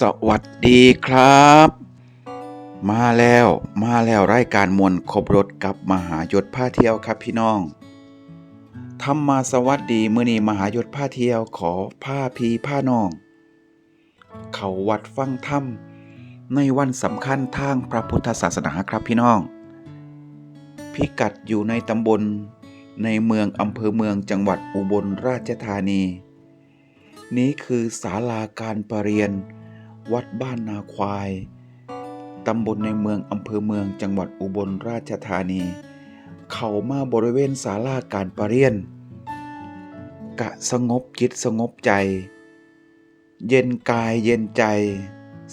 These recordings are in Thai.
สวัสดีครับ มาแล้วมาแล้วรายการมวลครบรถกับมหายศผ้าเที่ยวครับพี่น้องทำมาสวัสดีมื้อนี้มหายศผ้าเที่ยวขอผ้าพีผ้าน้อง เขาวัดฟังธรรมในวันสำคัญทางพระพุทธศาสนาครับพี่น้อง พิกัดอยู่ในตำบลในเมืองอำเภอเมืองจังหวัดอุบลราชธานี นี้คือศาลาการประเรียน วัดบ้านนาควาย ตำบลในเมืองอำเภอเมืองจังหวัดอุบลราชธานี เข้ามาบริเวณศาลาการประเรียน กะสงบจิตสงบใจ เย็นกายเย็นใจ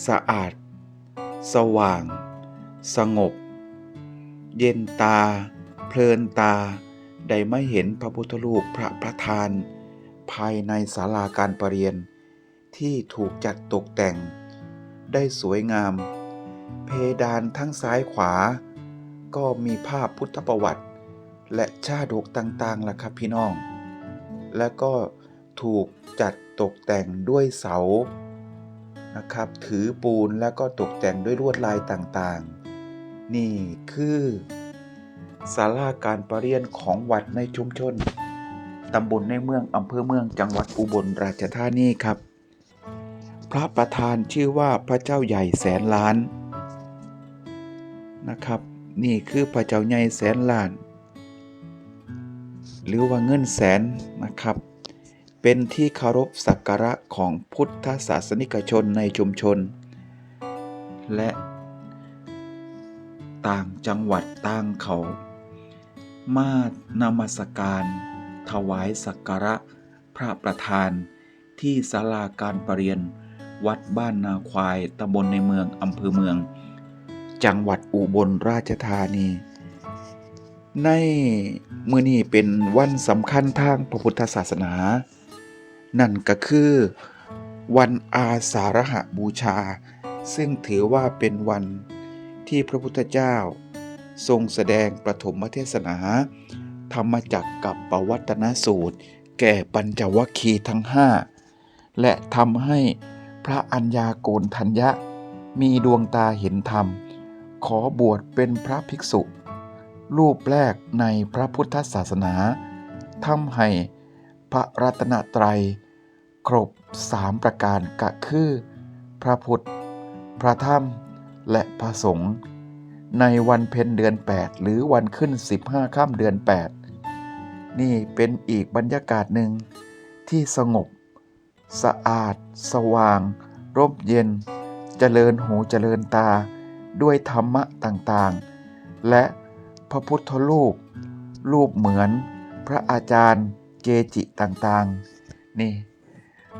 สะอาด สว่าง สงบ เย็นตา เพลินตา ได้ไม่เห็นพระพุทธรูปพระประธาน ภายในศาลาการประเรียนที่ถูกจัดตกแต่ง ได้สวยงาม เพดานทั้งซ้ายขวา ก็มีภาพพุทธประวัติ และชาดกต่างๆล่ะครับพี่น้อง และก็ถูกจัดตกแต่งด้วยเสานะครับ ถือปูนแล้วก็ตกแต่งด้วยลวดลายต่างๆ นี่คือศาลาการประเรียนของวัดในชุมชน ตำบลในเมืองอำเภอเมืองจังหวัดอุบลราชธานีครับ พระประธานชื่อว่าพระเจ้าใหญ่แสนล้านนะครับ นี่คือพระเจ้าใหญ่แสนล้าน หรือว่าเงินแสนนะครับ เป็นที่เคารพสักการะของพุทธศาสนิกชนในชุมชน และต่างจังหวัดต่างเขา มานมัสการถวายสักการะพระประธานที่ศาลาการประเรียน วัดบ้านนาควายตำบลในเมืองอำเภอเมือง จังหวัดอุบลราชธานี ในมือนี้เป็นวันสำคัญทางพระพุทธศาสนา นั่นก็คือ วันอาสาฬหบูชา ซึ่งถือว่าเป็นวันที่พระพุทธเจ้า ทรงแสดงประถมเทศนา ธรรมจักกับปวัตนสูตร แก่ปัญจวัคคีย์ทั้งห้าและทำให้ พระอัญญาโกณทัญญะ มีดวงตาเห็นธรรม ขอบวชเป็นพระภิกษุ รูปแรกในพระพุทธศาสนาทำให้พระรัตนตรัย ครบสามประการกะคือ พระพุทธ พระธรรม และพระสงฆ์ในวันเพ็ญเดือน 8 หรือวันขึ้น 15ค่ำเดือน 8 นี่เป็นอีกบรรยากาศหนึ่งที่สงบ สะอาด สว่าง ร่มเย็น เจริญหูเจริญตา ด้วยธรรมะต่างๆ และพระพุทธรูป รูปเหมือนพระอาจารย์เกจิต่างๆ นี่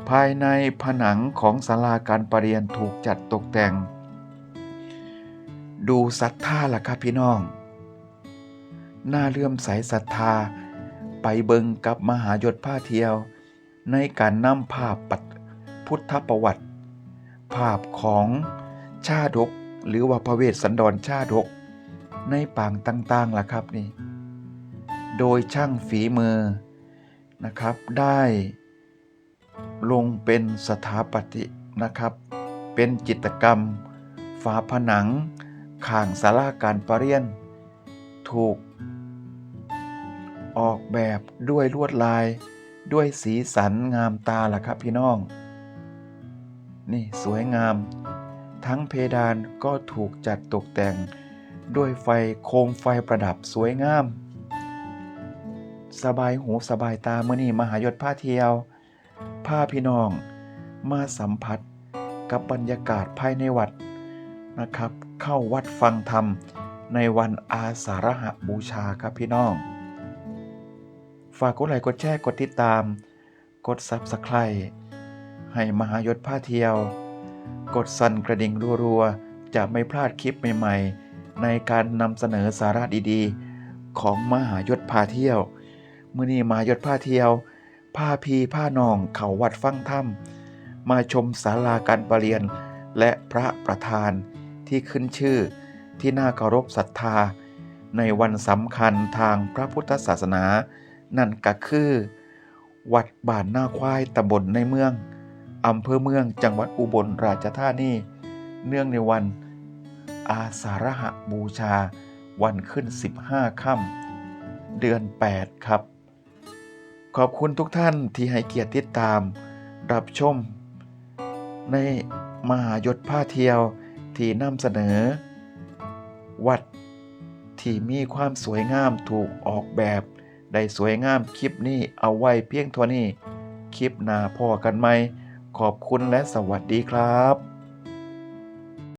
ภายในผนังของศาลาการประเรียนถูกจัดตกแต่ง ดูศรัทธาล่ะครับพี่น้องน่าเลื่อมใสศรัทธาไปเบิงกับมหายศผ้าเที่ยว ในการนำภาพปัดพุทธประวัติ ภาพของชาดก หรือว่าพระเวสสันดรชาดก ในปางต่างๆล่ะครับนี่ โดยช่างฝีมือนะครับได้ลงเป็นสถาปัตย์นะครับ เป็นจิตกรรม ฝาผนังข้างศาลาการประเรียน ถูก ออกแบบด้วยลวดลาย ด้วยสีสันงามตาล่ะครับพี่น้อง นี่สวยงาม ทั้งเพดานก็ถูกจัดตกแต่ง ด้วยไฟโคมไฟประดับสวยงาม สบายหูสบายตาเมื่อนี่มหายศผ้าเทียวผ้าพี่น้อง มาสัมผัสกับบรรยากาศภายในวัดนะครับ เข้าวัดฟังธรรมในวันอาสาฬหบูชาครับพี่น้อง ฝากกดไลค์กดแชร์กดติดตาม กด Subscribe ให้มหายศผ้าเที่ยว กดสั่นกระดิ่งรัวๆ จะไม่พลาดคลิปใหม่ๆ ในการนำเสนอสาระดีๆ ของมหายศพาเที่ยวมื่อนี้มหายศผ้าเที่ยวผ้าพีผ้านองเขาวัดฟังถ้ำมาชมศาลาการประเรียน และพระประธานที่ขึ้นชื่อที่น่าเคารพศรัทธา ในวันสำคัญทางพระพุทธศาสนา นั่นก็คือ วัดบ้านหน้าควายตำบลในเมืองอำเภอเมืองจังหวัดอุบลราชธานี เนื่องในวัน อาสาฬหบูชา วันขึ้น 15ค่ำเดือน 8 ครับ ขอบคุณทุกท่านที่ให้เกียรติติดตาม รับชม ในมหายศผ้าเที่ยวที่นำเสนอ วัดที่มีความสวยงามถูกออกแบบ ได้สวยงามคลิปนี้เอาไว้เพียงเท่านี้ คลิปหน้าพ่อกันไหม ขอบคุณและสวัสดีครับ